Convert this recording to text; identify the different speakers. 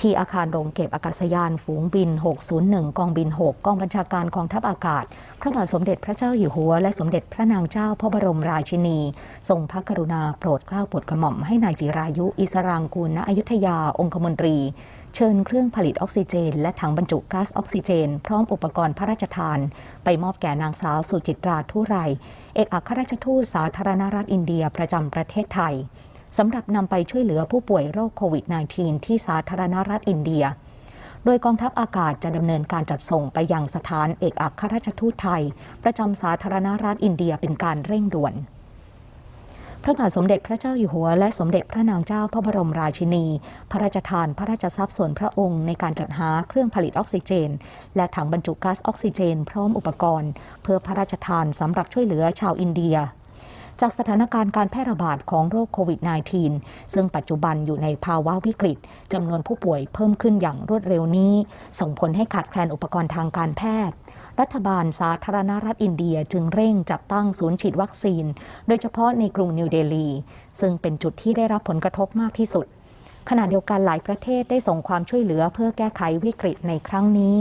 Speaker 1: ที่อาคารโรงเก็บอากาศยานฝูงบิน 601 กองบิน 6 กองบัญชาการกองทัพอากาศ พระบาทสมเด็จพระเจ้าอยู่หัว และสมเด็จพระนางเจ้าพระบรมราชินี ทรงพระกรุณาโปรดเกล้าโปรดกระหม่อมให้นายจิรายุ อิสรางกูลณอยุธยาองคมนตรี เชิญเครื่องผลิตออกซิเจน และถังบรรจุก๊าซออกซิเจน พร้อมอุปกรณ์พระราชทาน ไปมอบแก่นางสาวสุจิตราทุไร เอกอัครราชทูตสาธารณรัฐอินเดียประจำประเทศไทย สำหรับนำไปช่วยเหลือผู้ป่วยโรคโควิด -19 ที่สาธารณรัฐอินเดีย โดยกองทัพอากาศจะดำเนินการจัดส่งไปยังสถานเอกอัครราชทูตไทย ประจำสาธารณรัฐอินเดียเป็นการเร่งด่วนพระบาทสมเด็จพระเจ้าอยู่หัว และสมเด็จพระนางเจ้าพระบรมราชินี พระราชทานพระราชทรัพย์ส่วนพระองค์ในการจัดหาเครื่องผลิตออกซิเจน และถังบรรจุก๊าซออกซิเจน พร้อมอุปกรณ์ เพื่อพระราชทานสำหรับช่วยเหลือชาวอินเดีย จากสถานการณ์การแพร่ระบาดของโรคโควิด -19 ซึ่งปัจจุบันอยู่ในภาวะวิกฤตจำนวนผู้ป่วยเพิ่มขึ้นอย่างรวดเร็วนี้ ส่งผลให้ขาดแคลนอุปกรณ์ทางการแพทย์รัฐบาลสาธารณรัฐอินเดียจึงเร่งจัดตั้งศูนย์ฉีดวัคซีน โดยเฉพาะในกรุงนิวเดลี ซึ่งเป็นจุดที่ได้รับผลกระทบมากที่สุด ขณะเดียวกันหลายประเทศได้ส่งความช่วยเหลือเพื่อแก้ไขวิกฤตในครั้งนี้